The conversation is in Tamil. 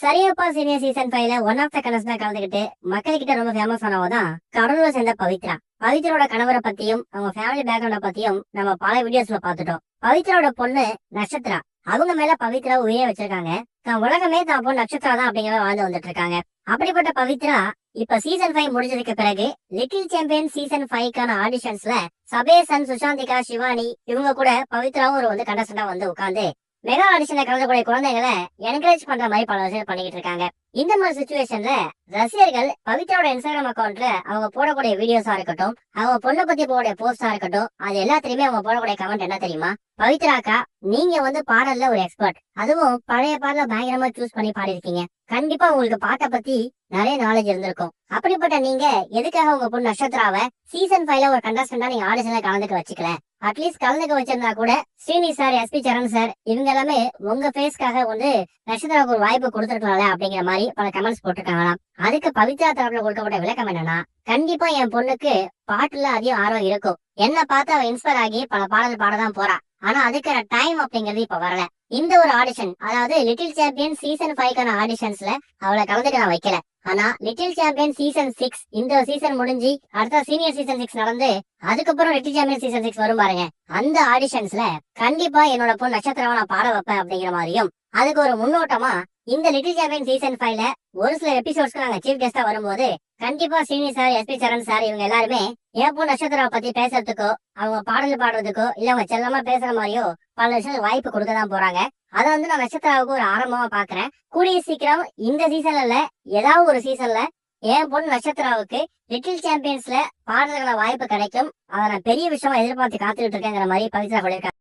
சரியப்பா சீனியர் சீசன் ஃபைவ்ல ஒன் ஆஃப் த கனஸ்டா கலந்துகிட்டு மக்கள்கிட்ட ரொம்ப ஃபேமஸ் ஆனவதான் தான் கடலூர் சேர்ந்த பவித்ரா. பவித்ரோட கணவரை பத்தியும் அவங்க ஃபேமிலி பேக்ரவுண்ட பத்தியும் நம்ம பல வீடியோஸ்ல பாத்துட்டோம் பவித்ராவோட பொண்ணு நட்சத்திரா. அவங்க மேல பவித்ரா உயிரை வச்சிருக்காங்க. தான் உலகமே தான் பொண்ணு நட்சத்திரா தான் அப்படிங்கிற வாழ்ந்து வந்துட்டு இருக்காங்க அப்படிப்பட்ட பவித்ரா இப்ப சீசன் ஃபைவ் முடிஞ்சதுக்கு பிறகு லிட்டில் சாம்பியன் சீசன் ஃபைவ்க்கான ஆடிஷன்ஸ்ல சபேசன் சுசாந்திகா சிவானி இவங்க கூட பவித்ராவும் ஒரு வந்து கண்டஸ்டண்டா வந்து உட்கார்ந்து மெகா ஆடிஷன்ல கலந்துக்கூடிய குழந்தைகளை என்கரேஜ் பண்ற மாதிரி பல விஷயம் பண்ணிக்கிட்டு இருக்காங்க. இந்த மாதிரி சுச்சுவேஷன்ல ரசிகர்கள் பவித்ராவோட இன்ஸ்டாகிராம் அக்கௌண்ட்ல அவங்க போடக்கூடிய வீடியோஸா இருக்கட்டும் அவங்க பொண்ணை பத்தி போடக்கூடிய போஸ்டா இருக்கட்டும் அது எல்லாத்திலயுமே அவங்க போடக்கூடிய கமெண்ட் என்ன தெரியுமா? பவித்ராக்கா நீங்க வந்து பாடல்ல ஒரு எக்ஸ்பர்ட் அதுவும் பழைய பாடல பயங்கரமா சூஸ் பண்ணி பாடிருக்கீங்க கண்டிப்பா உங்களுக்கு பாட்டை பத்தி நிறைய நாலேஜ் இருந்திருக்கும். அப்படிப்பட்ட நீங்க எதுக்காக உங்க பொண்ணு நட்சத்திராவை சீசன் ஃபைவ்ல ஒரு கண்டஸ்டண்டா நீங்க ஆடிஷன்ல கலந்துக்க வச்சுக்கல? அட்லீஸ்ட் கலந்துக்க வச்சிருந்தா கூட Srini sir SP Charan sir இவங்க எல்லாமே உங்க ஃபேஸ்க்காக வந்து நட்சத்திராவுக்கு ஒரு வாய்ப்பு கொடுத்துருக்கலாம்ல அப்படிங்கிற மாதிரி பல கமெண்ட்ஸ் போட்டிருக்காங்களாம். அதுக்கு பவித்ரா தரப்புல கொடுக்கப்பட்ட விளக்கம் என்னன்னா கண்டிப்பா என் பொண்ணுக்கு பாட்டுல அதிகம் ஆர்வம் இருக்கும். என்ன பார்த்து அவ இன்ஸ்பயர் ஆகி பல பாடல் பாடதான் போறா. ஆனா அதுக்கான டைம் அப்படிங்கிறது இப்ப வரல. இந்த ஒரு ஆடிஷன் அதாவது லிட்டில் சாம்பியன் சீசன் ஃபைவ்க்கான ஆடிஷன்ஸ்ல அவளை கலந்துக்க நான் வைக்கல. ஆனா லிட்டில் சாம்பியன் சீசன் சிக்ஸ் இந்த சீசன் முடிஞ்சு அடுத்த சீனியர் சீசன் சிக்ஸ் நடந்து அதுக்கப்புறம் லிட்டில் சாம்பியன் சீசன் சிக்ஸ் வரும் பாருங்க. அந்த ஆடிஷன்ஸ்ல கண்டிப்பா என்னோட பொண்ணு நட்சத்திரமா நான் பாட வைப்பேன் அப்படிங்கிற மாதிரியும் அதுக்கு ஒரு முன்னோட்டமா இந்த லிட்டில் சாம்பியன் சீசன் ஃபைவ்ல ஒரு சில எபிசோட்ஸ்க்கு நாங்க சீஃப் கெஸ்டா வரும்போது கண்டிப்பா senior sir SP Charan sir இவங்க எல்லாருமே என் பொண்ணு நட்சத்திராவை பத்தி பேசுறதுக்கோ அவங்க பாடல் பாடுறதுக்கோ இல்ல அவங்க செல்லமா பேசுற மாதிரியோ பல விஷயத்துக்கு வாய்ப்பு கொடுக்க தான் போறாங்க. அதை வந்து நான் நட்சத்திராவுக்கு ஒரு ஆரம்பமா பாக்குறேன். கூடிய சீக்கிரம் இந்த சீசன்ல இல்ல ஏதாவது ஒரு சீசன்ல என் பொண்ணு நட்சத்திராவுக்கு லிட்டில் சாம்பியன்ஸ்ல பாடல்கள வாய்ப்பு கிடைக்கும். அதை நான் பெரிய விஷயமா எதிர்பார்த்து காத்துக்கிட்டு இருக்கேங்கிற மாதிரி பவித்ரா சொல்லியிருக்காங்க.